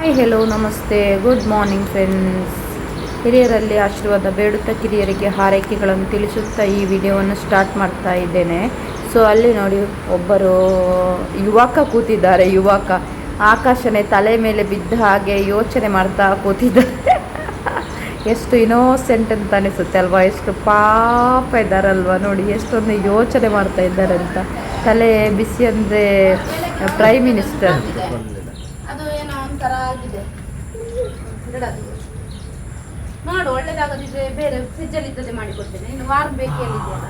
Hi hello ನಮಸ್ತೆ. Good morning friends ಹಿರಿಯರಲ್ಲಿ ಆಶೀರ್ವಾದ ಬೇಡುತ್ತಾ ಕಿರಿಯರಿಗೆ ಹಾರೈಕೆಗಳನ್ನು ತಿಳಿಸುತ್ತಾ ಈ ವಿಡಿಯೋವನ್ನು ಸ್ಟಾರ್ಟ್ ಮಾಡ್ತಾ ಇದ್ದೇನೆ. ಸೊ ಅಲ್ಲಿ ನೋಡಿ, ಒಬ್ಬರು ಯುವಕ ಕೂತಿದ್ದಾರೆ, ಯುವಕ. ಆಕಾಶನೇ ತಲೆ ಮೇಲೆ ಬಿದ್ದ ಹಾಗೆ ಯೋಚನೆ ಮಾಡ್ತಾ ಕೂತಿದ್ದಾರೆ. ಎಷ್ಟು ಇನೋಸೆಂಟ್ ಅಂತ ಅನಿಸುತ್ತೆ ಅಲ್ವಾ? ಎಷ್ಟು ಪಾಪ ಇದ್ದಾರಲ್ವ? ನೋಡಿ, ಎಷ್ಟೊಂದು ಯೋಚನೆ ಮಾಡ್ತಾ ಇದ್ದಾರೆ ಅಂತ. ತಲೆ ಬಿಸಿ ಅಂದರೆ ಪ್ರೈಮ್ ಮಿನಿಸ್ಟರ್ ಅದು ಏನೋ ಒಂಥರ ಆಗಿದೆ ಬಿಡದು ನೋಡು ಒಳ್ಳೇದಾಗದಿದ್ರೆ ಬೇರೆ ಫ್ರಿಜ್ ಅಲ್ಲಿ ಇದ್ದದೆ ಮಾಡಿ ಕೊಡ್ತೇನೆ ಇನ್ನು ವಾರ ಬೇಕು ಹೇಳಿದೆಯಲ್ಲ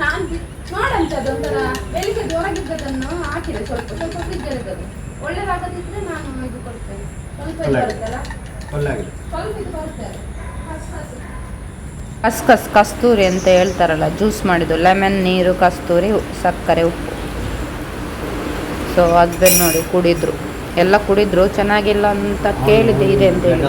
ನಾನು ನೋಡಂತದ್ದು ಒಂಥರ ಬೆಳಿಗ್ಗೆ ಹೊರಗಿದ್ದದನ್ನು ಹಾಕಿದೆ ಸ್ವಲ್ಪ ಸ್ವಲ್ಪ ಫ್ರಿಜ್ ಅಲ್ಲಿ ಒಳ್ಳೇದಾಗದಿದ್ರೆ ನಾನು ಇದು ಕೊಡ್ತೇನೆ. ಸ್ವಲ್ಪ ಇದು ಬರುತ್ತಲ್ಲ? ಒಳ್ಳೆ ಆಗಿದೆ. ಸ್ವಲ್ಪ ಇದು ಬರುತ್ತೆ ಹಸಿ ಹಸಿ. ಕಸ್ಕಸ್ ಕಸ್ತೂರಿ ಅಂತ ಹೇಳ್ತಾರಲ್ಲ ಜ್ಯೂಸ್ ಮಾಡಿದ್ದು. ಲೆಮನ್ ನೀರು ಕಸ್ತೂರಿ ಸಕ್ಕರೆ ಉಪ್ಪು. ಸೊ ಅದನ್ನು ನೋಡಿ ಕುಡಿದ್ರು. ಎಲ್ಲ ಕುಡಿದ್ರು ಚೆನ್ನಾಗಿಲ್ಲ ಅಂತ ಕೇಳಿದೆ ಇದೆ ಅಂತ ಹೇಳಿ.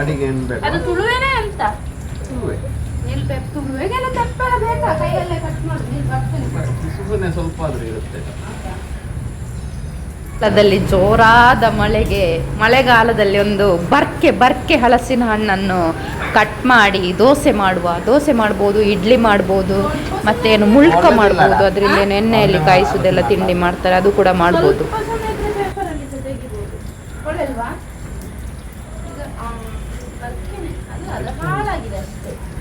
ಅಡಿಗೆ ಏನು ಬೇಡ ಅದು ತುಳುವೇನೆ ಅಂತ? ಸುಮ್ಮನೆ ನೀಲ್ ಪೆಪ್ ತುಳುವೆಗೆಲ್ಲ ತೆಪ್ಪೆಲ್ಲ ಬೇಕಾ? ಕೈಯಲ್ಲೇ ಕಟ್ ಮಾಡಿ ನೀರು ಬರ್ತೇನೆ. ಸುಮ್ಮನೆ ಸ್ವಲ್ಪ ಆದ್ರೂ ಇರುತ್ತೆ. ಕಾಲದಲ್ಲಿ ಜೋರಾದ ಮಳೆಗೆ ಮಳೆಗಾಲದಲ್ಲಿ ಒಂದು ಬರ್ಕೆ ಬರ್ಕೆ ಹಲಸಿನ ಹಣ್ಣನ್ನು ಕಟ್ ಮಾಡಿ ದೋಸೆ ಮಾಡುವ ದೋಸೆ ಮಾಡ್ಬೋದು ಇಡ್ಲಿ ಮಾಡ್ಬೋದು ಮತ್ತೇನು ಮುಳ್ಕ ಮಾಡ್ಬೋದು ಅದರಿಂದ ಏನು ಎಣ್ಣೆಯಲ್ಲಿ ಕಾಯಿಸೋದೆಲ್ಲ ತಿಂಡಿ ಮಾಡ್ತಾರೆ ಅದು ಕೂಡ ಮಾಡ್ಬೋದು. ಸ್ವಲ್ಪ ಸಮಯ ಇದ್ರೆ ಪೇಪರಲ್ಲಿ ಸಹ ತೆಗಿಬೋದು ಒಳ್ಳೆಲ್ವಾ ಈಗ ಆ, ಬರ್ಕೆನೆ. ಅಲ್ಲ ಅದು ಹಾಳಾಗಿದೆ ಅಷ್ಟೇ ಎಣ್ಣೆ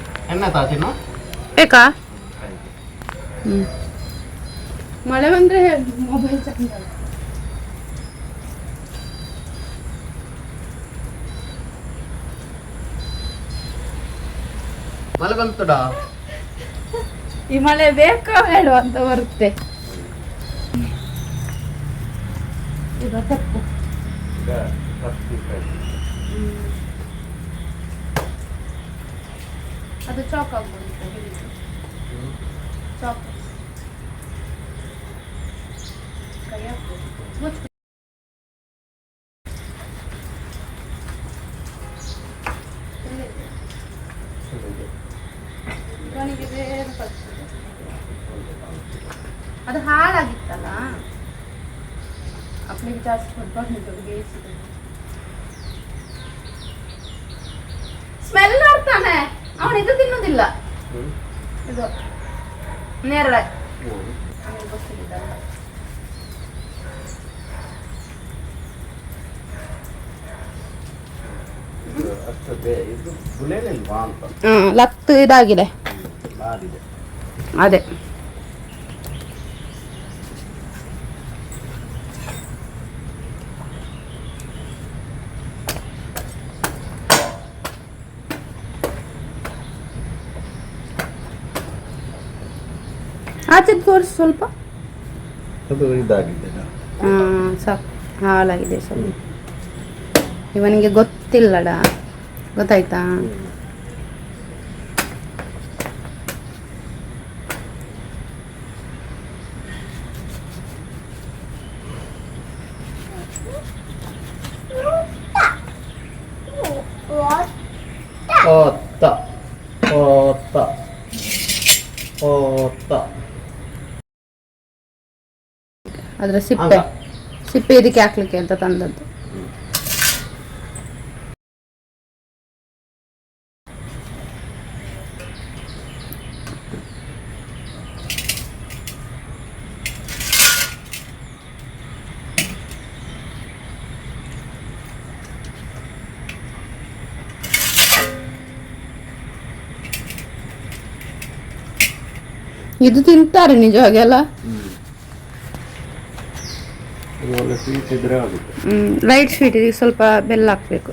ತಾಚಿನ ಬೇಕಾ ಹ್ಞೂ ಮಳೆ ಬಂದ್ರೆ ಮೊಬೈಲ್ ಚಂದ ಮಳೆ ಬಂತಡ ಈ ಮಳೆ ಬೇಕೋ ಬೇಡ ಅಂತ ಬರುತ್ತೆ ಈಗ ತಪ್ಪು ಅದು ಚಾಕ್ ಆಗ್ಬೋದು ಚಾಕ್ ಕೈ ಹಾಕ್ಬೋದು ಮುಚ್ಚು. ಎಲ್ಲಿದೆ? ಇವನಿಗೆ ಬೇರೆ ಕಳ್ಸಿದೆ. ಅದು ಹಾಳಾಗಿತ್ತಲ್ಲ ಅಪ್ಪನಿಗೆ ಜಾಸ್ತಿ ಕೊಟ್ಟು ಅಂತ ಹ್ಞೂ ಲತ್ತು ಇದಾಗಿದೆ ಬಾರಿದೆ ಅದೇ ಆಚೆ ತೋರಿಸಿ ಸ್ವಲ್ಪ? ಅದು ಇದಾಗಿದೆ. ಹಾಂ ಸಾಕು ಹಾಳಾಗಿದೆ ಸ್ವಲ್ಪ. ಇವನಿಗೆ ಗೊತ್ತಿಲ್ಲಡ. ಗೊತ್ತಾಯ್ತಾ? ಅದರ ಸಿಪ್ಪೆ. ಹಂಗ. ಸಿಪ್ಪೆ ಇದಕ್ಕೆ ಹಾಕ್ಲಿಕ್ಕೆ ಅಂತ ತಂದದ್ದು. ಇದು ತಿಂತಾರೆ ನಿಜವಾಗಿ ಅಲ್ಲ ಇದು ಒಳ್ಳೆ ಸ್ವೀಟ್ ಇದ್ರೆ ಆಗುತ್ತೆ ಲೈಟ್ ಸ್ವೀಟ್ ಇದಕ್ಕೆ ಸ್ವಲ್ಪ ಬೆಲ್ಲ ಹಾಕಬೇಕು.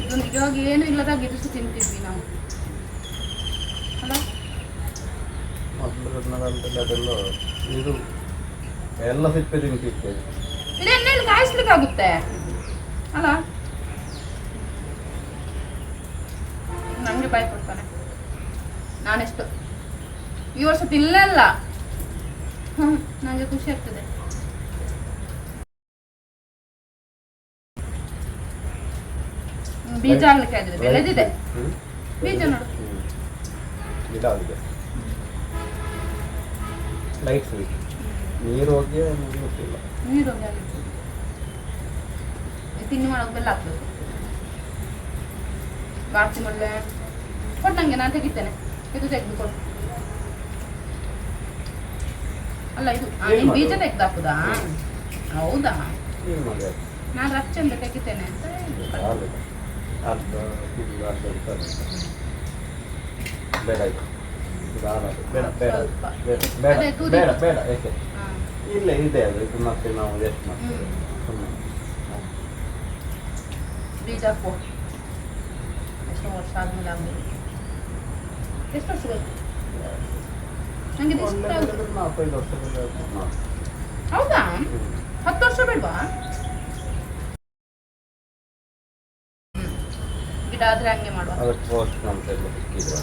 ಇದು ನಿಜವಾಗಿ ಏನು ಇಲ್ಲದಾಗ ಇರಿಸು ತಿಂತೀವಿ ನಾವು. ಅಲ್ಲ ಅದೆಲ್ಲ ಇದು ಎಲ್ಲ ಸಿಪ್ಪೆ ತಿಂತಿರ್ತೇವೆ ಇದು ಎಣ್ಣೆಯಲ್ಲಿ ಕಾಯಿಸ್ಲಿಕ್ಕೆ ಆಗುತ್ತೆ ಅಲ್ಲ ನನಗೆ ಬಾಯ್ ಕೊಡ್ತಾನೆ. ನಾನೆಷ್ಟು? ಈ ವರ್ಷ ತಿನ್ನಲ್ಲ ಹ್ಮ್ ನನಗೆ ಖುಷಿ ಆಗ್ತದೆ. ಬೀಜ ಆಗ್ಲಿಕ್ಕೆ ಆಗಿದೆ ಬೆಳೆದಿದೆ. ಬೀಜ ನೋಡು. ಇದಾಗಿದೆ ಲೈಟ್ ಸ್ವೀಟ್ ನೀರು ಹೋಗಿ ಗೊತ್ತಿಲ್ಲ ನೀರು ಹೋಗಿ ಆಗಿದೆ ತಿಂಡಿ ಮಾಡೋಕೆ ಬೆಲ್ಲ ಹಾಕ್ಬೇಕು. ಬಾರ್ಸಿ ಮೊದಲೇ ಕೊಟ್ಟು ನನಗೆ ನಾನು ತೆಗಿತೇನೆ. ಇದು ತೆಗೆದು ಕೊಡು ಅಲ್ಲ ಇದು ನೀನು ಬೀಜ? ತೆಗ್ದು ಹಾಕುದಾ ಹೌದಾ? ನಾನು ರಚ್ಚಂದ ತೆಗಿತೇನೆ ಅಂತ ಇಲ್ಲ ಇದೆ ಅದು ಇದು ಮತ್ತೆ ನಾವು ವೇಸ್ಟ್ ಮಾಡ್ತೇವೆ ಹ್ಮ್. ಸುಮ್ಮನೆ ಬೀಜ ಹಾಕುವ ಎಷ್ಟೋ ವರ್ಷ ಆದ್ಮೇಲೆ ಆಗ್ಬೋದು ಎಷ್ಟು ವರ್ಷ ಬೇಕು ನನಗೆ ಇದು ಇಷ್ಟ ಆಗುತ್ತೆ ನಾಲ್ಕೈದು ವರ್ಷದಿಂದ ಮಾಡಿ. ಹೌದಾ ಹ್ಮ್. ಹತ್ತು ವರ್ಷ ಬೇಡವಾ ಗಿಡ ಆದ್ರೆ ಹಂಗೆ ಮಾಡುವ. ಪೋಸ್ಟ್ ಸಿಕ್ಕಿದ್ರು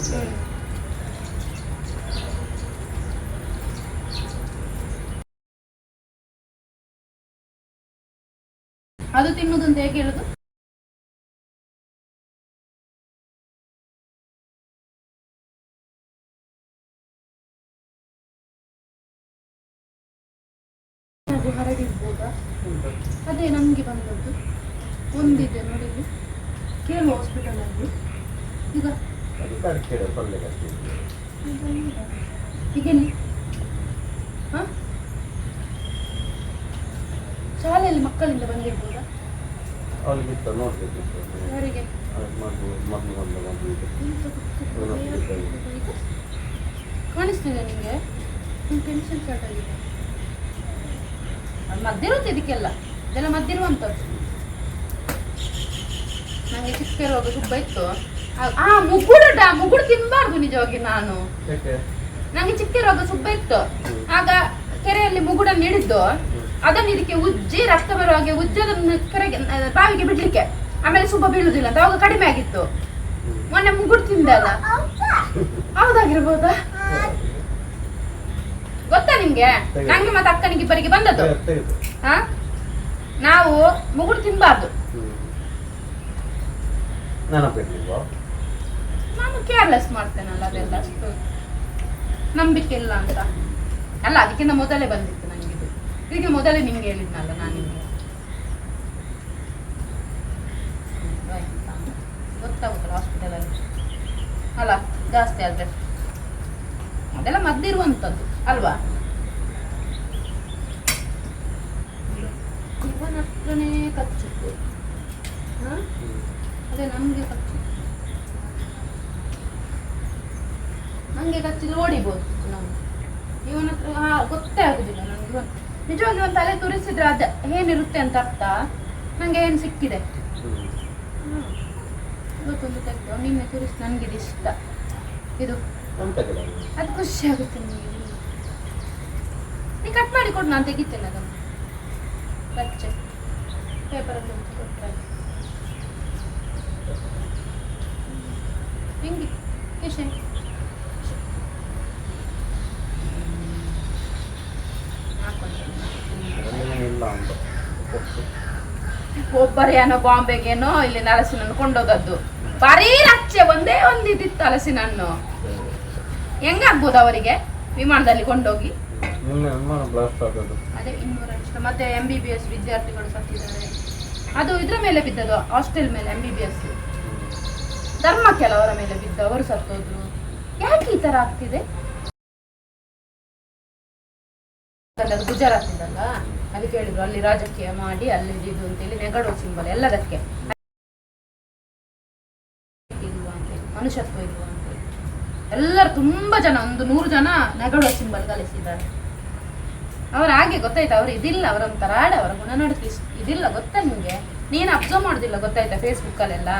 ಅದು ತಿನ್ನುದು ಅಂತ ಹೇಗೆ ಹೇಳುದು? ಅದು ಹರಡಿರ್ಬೋದಾ? ಅದೇ ನಮ್ಗೆ ಬಂದದ್ದು. ಒಂದಿದೆ ನೋಡಿ. ಕೇಳು ಹಾಸ್ಪಿಟಲಲ್ಲಿ ಈಗ ಈಗ ಎಲ್ಲಿ ಹ? ಶಾಲೆಯಲ್ಲಿ ಮಕ್ಕಳಿಂದ ಬಂದಿರ್ಬೋದಾ? ನೋಡ್ಬೇಕಿತ್ತು ಯಾರಿಗೆ? ಕಾಣಿಸ್ತಿದೆ ನಿಮಗೆ? ಟೆನ್ಷನ್ ಸ್ಟಾರ್ಟ್ ಆಗಿದೆ ಮದ್ದಿರುತ್ತೆ ಇದಕ್ಕೆಲ್ಲ. ಇದೆಲ್ಲ ಮದ್ದಿರುವಂಥದ್ದು ನನಗೆ ಚಿಕ್ಕ ರೋಗ ಸುಬ್ಬ ಇತ್ತು. ಆ- ಮುಗುಡು ಮುಗುಡು ತಿನ್ಬಾರ್ದು ನಿಜವಾಗಿ ನಾನು. ನಂಗೆ ಚಿಕ್ಕ ರೋಗ ಸುಬ್ಬ ಇತ್ತು. ಆಗ ಕೆರೆಯಲ್ಲಿ ಮುಗುಡನ್ನು ಹಿಡಿದು ಅದನ್ನು ಇದಕ್ಕೆ ಉಜ್ಜಿ ರಕ್ತ ಬರುವ ಹಾಗೆ ಉಜ್ಜಿ ಅದನ್ನು ಕೆರೆಗೆ ಬಾವಿಗೆ ಬಿಡ್ಲಿಕ್ಕೆ. ಆಮೇಲೆ ಸುಬ್ಬ ಬೀಳುದಿಲ್ಲ ಅಂತ ಅವಾಗ ಕಡಿಮೆ ಆಗಿತ್ತು. ಮೊನ್ನೆ ಮುಗುಡು ತಿಂದೆ ಅಲ್ಲ. ಹೌದಾಗಿರ್ಬೋದಾ? ಗೊತ್ತಾ ನಿಮ್ಗೆ. ನಂಗೆ ಮತ್ತೆ ಅಕ್ಕನಿಗೆ ಇಬ್ಬರಿಗೆ ಬಂದದ್ದು. ಹಾ ನಾವು ಮುಗುಡು ತಿನ್ಬಾರ್ದು. ನೆನಪಿರ್ಲಿಲ್ವಾ? ನಾನು ಕೇರ್ಲೆಸ್ ಮಾಡ್ತೇನಲ್ಲ ಅದೆಲ್ಲ ಅಷ್ಟು ನಂಬಿಕೆ ಇಲ್ಲ ಅಂತ. ಅಲ್ಲ ಅದಕ್ಕಿಂತ ಮೊದಲೇ ಬಂದಿತ್ತು ನನಗೆ ಇದು. ಇದಕ್ಕೆ ಮೊದಲೇ ನಿಮ್ಗೆ ಹೇಳಿದ್ನಲ್ಲ ನಾನು ನಿಮ್ಗೆ. ಗೊತ್ತಾಗುತ್ತಲ್ಲ ಹಾಸ್ಪಿಟಲಲ್ಲಿ ಅಲ್ಲ? ಜಾಸ್ತಿ ಆದ್ರೆ. ಅದೆಲ್ಲ ಮದ್ದಿರುವಂಥದ್ದು ಅಲ್ವಾ? ಇವನ ಹತ್ರನೇ ಕಚ್ಚಿತ್ತು ಹಾ? ಅದೇ ನಮಗೆ ಕಚ್ಚಿ ನಂಗೆ ಕಚ್ಚಿದ್ರೆ ಓಡಿಬೋದು ನಾವು. ಇವನ ಹತ್ರ ಗೊತ್ತೇ ಆಗುದಿಲ್ಲ ನನಗೆ ನಿಜವಾಗಿ ಒಂದು ತಲೆ ತುರಿಸಿದ್ರೆ ಅದ ಏನಿರುತ್ತೆ ಅಂತ ಅರ್ಥ? ನಂಗೆ ಏನು ಸಿಕ್ಕಿದೆ. ಇವತ್ತೊಂದು ತೆಗೆದು, ನಿನ್ನೆ ತುರಿಸಿ ನನಗೆ ಇಷ್ಟ. ಇದು. ಅದು? ಖುಷಿ ಆಗುತ್ತೆ ನನಗೆ ನೀ ಕಟ್ ಮಾಡಿ ಕೊಡು, ನಾನು ತೆಗಿತೇನೆ ಅದನ್ನು. ಕಚ್ಚೆ ಪೇಪರಲ್ಲಿ ಕೊಟ್ಟರೆ ಹೆಂಗೆ ಏನೋ. ಒಬ್ಬರೇನೋ ಬಾಂಬೆಗೇನೋ ಇಲ್ಲಿ ಹಲಸಿನನ್ನು ಕೊಂಡೋದದ್ದು. ಬರೀ ರಚ್ಚೆ ಒಂದೇ ಒಂದು ಇದಿತ್ತು ಹಣ್ಣು ಹೆಂಗಾಗ್ಬೋದು ಅವರಿಗೆ ವಿಮಾನದಲ್ಲಿ ಕೊಂಡೋಗಿ ಅದೇ ಇನ್ನೂರ ಮತ್ತೆ ಎಂ ಬಿ ಬಿ ಎಸ್ ವಿದ್ಯಾರ್ಥಿಗಳು ಸತ್ತಿದ್ದಾರೆ. ಅದು ಇದ್ರ ಮೇಲೆ ಬಿದ್ದದು ಹಾಸ್ಟೆಲ್ ಮೇಲೆ ಎಂ ಬಿ ಬಿ ಎಸ್ ಧರ್ಮ ಕೆಲವರ ಮೇಲೆ ಬಿದ್ದು ಅವರು ಸತ್ತೋದ್ರು. ಯಾಕೆ ಈ ತರ ಆಗ್ತಿದೆ? ಗುಜರಾತ್ ಇದಲ್ಲ ಅದಕ್ಕೆ ಹೇಳಿದ್ರು ಅಲ್ಲಿ ರಾಜಕೀಯ ಮಾಡಿ, ಅಲ್ಲಿ ಇದು ಅಂತೇಳಿ ನೆಗಡೋ ಸಿಂಬಲ್ ಎಲ್ಲದಕ್ಕೆ. ಮನುಷ್ಯತ್ವ ಇಲ್ವಾ ಅಂತೇಳಿ ಎಲ್ಲರೂ ತುಂಬಾ ಜನ, ಒಂದು ನೂರು ಜನ ನೆಗಡೋ ಸಿಂಬಲ್ ಕಲಿಸಿದ್ದಾರೆ ಅವ್ರ ಹಾಗೆ ಗೊತ್ತಾಯ್ತಾ? ಅವ್ರು ಇದಿಲ್ಲ ಅವರ ಆಡ ಅವರ ಗುಣ ಇಸ್- ಇದಿಲ್ಲ ಗೊತ್ತಾ ನಿಮ್ಗೆ? ನೀನು ಅಬ್ಸರ್ವ್ ಮಾಡುದಿಲ್ಲ ಗೊತ್ತಾಯ್ತಾ ಫೇಸ್ಬುಕ್ ಅಲ್ಲೆಲ್ಲ?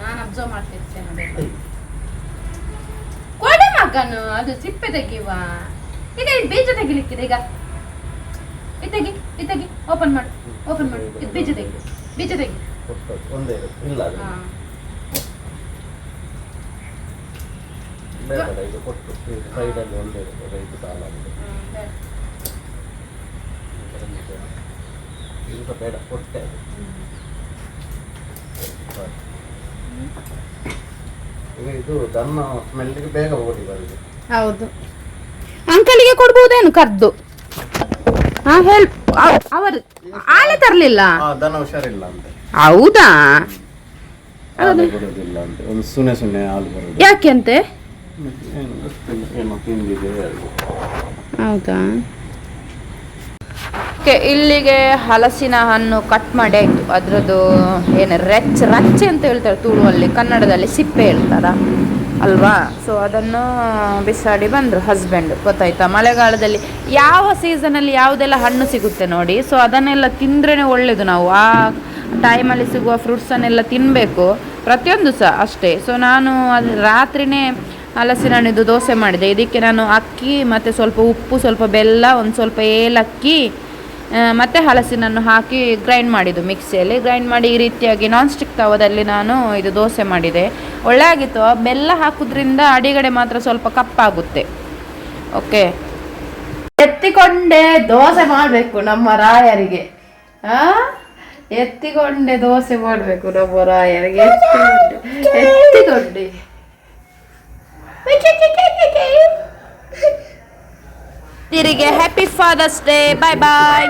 ನಾನು ಅಬ್ಸರ್ವ್ ಮಾಡ್ತಿರ್ತೇನೆ. ಕೊಡೆ ಮಗನು ಅದು ಸಿಪ್ಪೆ ತೆಗಿವ ಈಗ ಇದು ಬೀಜ ತೆಗಿಲಿಕ್ಕಿದೆ ಈಗ. ಇತ್ತಗಿ ತೆಗಿ ತೆಗಿ. ಓಪನ್ ಮಾಡು ಓಪನ್ ಮಾಡು. ಇದು ಬೀಜ ತೆಗಿ ಬೀಜ ತೆಗಿ. ಒಂದೇ ಇಲ್ಲ ಇದು ಕೊಟ್ಟು ಸೈಡಲ್ಲಿ ಒಂದೇ ಇರುತ್ತೆ ಇದು ಸಾಲ ಹ್ಮ್, ಇದು ಬೇಡ ಕೊಟ್ಟೆ ಅದು. ಸಾಕು. ಈಗ ಇದು ಬೇಗ ಓಡಿ ಬರುದು ಹೌದು. ಅಂಕಲಿಗೆ ಕೊಡ್ಬೋದೇನು ಕರ್ದು ಹಾ ಹೆಲ್ಪ್ ಅವರು ಆಲೆ ತರ್ಲಿಲ್ಲ? ದನ ಹುಷಾರಿಲ್ಲ ಅಂತ. ಹೌದಾ? ಹಾಲು ಕೊಡೋದಿಲ್ಲ ಅಂತ. ಒಂದು ಸುನೆ ಸುನೆ ಹಾಲು ಬರೋದು ಯಾಕೆ ಅಂತೆ? ಏನು ಗೊತ್ತಿಲ್ಲ, ಏನೋ ತಿಂದಿದೆ ಹೌದಾ? ಓಕೆ, ಇಲ್ಲಿಗೆ ಹಲಸಿನ ಹಣ್ಣು ಕಟ್ ಮಾಡಿ ಆಯಿತು. ಅದರದ್ದು ಏನು, ರೆಚ್ ರಚ್ಚೆ ಅಂತ ಹೇಳ್ತಾರೆ ತುಳುವಲ್ಲಿ ಕನ್ನಡದಲ್ಲಿ ಸಿಪ್ಪೆ ಹೇಳ್ತಾರ? ಅಲ್ವಾ? ಸೊ ಅದನ್ನು ಬಿಸಾಡಿ ಬಂದರು ಹಸ್ಬೆಂಡ್ ಗೊತ್ತಾಯ್ತಾ? ಮಳೆಗಾಲದಲ್ಲಿ ಯಾವ ಸೀಸನಲ್ಲಿ ಯಾವುದೆಲ್ಲ ಹಣ್ಣು ಸಿಗುತ್ತೆ ನೋಡಿ. ಸೊ ಅದನ್ನೆಲ್ಲ ತಿಂದ್ರೇ ಒಳ್ಳೆಯದು ನಾವು. ಆ ಟೈಮಲ್ಲಿ ಸಿಗುವ ಫ್ರೂಟ್ಸನ್ನೆಲ್ಲ ತಿನ್ನಬೇಕು ಪ್ರತಿಯೊಂದು ಸಹ ಅಷ್ಟೇ. ಸೊ ನಾನು ಅದು ರಾತ್ರಿನೇ ಹಲಸಿನ ಹಣ್ಣಿದ್ದು ದೋಸೆ ಮಾಡಿದೆ. ಇದಕ್ಕೆ ನಾನು ಅಕ್ಕಿ ಮತ್ತು ಸ್ವಲ್ಪ ಉಪ್ಪು, ಸ್ವಲ್ಪ ಬೆಲ್ಲ, ಒಂದು ಸ್ವಲ್ಪ ಏಲಕ್ಕಿ ಮತ್ತೆ ಹಲಸಿನನ್ನು ಹಾಕಿ ಗ್ರೈಂಡ್ ಮಾಡಿದ್ದು ಮಿಕ್ಸಿಯಲ್ಲಿ. ಗ್ರೈಂಡ್ ಮಾಡಿ ಈ ರೀತಿಯಾಗಿ ನಾನ್ ಸ್ಟಿಕ್ ತವದಲ್ಲಿ ನಾನು ಇದು ದೋಸೆ ಮಾಡಿದೆ. ಒಳ್ಳೆ ಆಗಿತ್ತು ಬೆಲ್ಲ ಹಾಕೋದ್ರಿಂದ ಅಡಿಗಡೆ ಮಾತ್ರ ಸ್ವಲ್ಪ ಕಪ್ಪಾಗುತ್ತೆ. ಓಕೆ ಎತ್ತಿಕೊಂಡೆ ದೋಸೆ ಮಾಡಬೇಕು ನಮ್ಮ ರಾಯರಿಗೆ. ಎತ್ತಿಕೊಂಡೆ ದೋಸೆ ಮಾಡಬೇಕು ನಮ್ಮ ರಾಯರಿಗೆ. ಎತ್ತಿಕೊಂಡೆ. ಎತ್ತಿಕೊಂಡೆ. ತಿರಿಗೆ happy father's day bye bye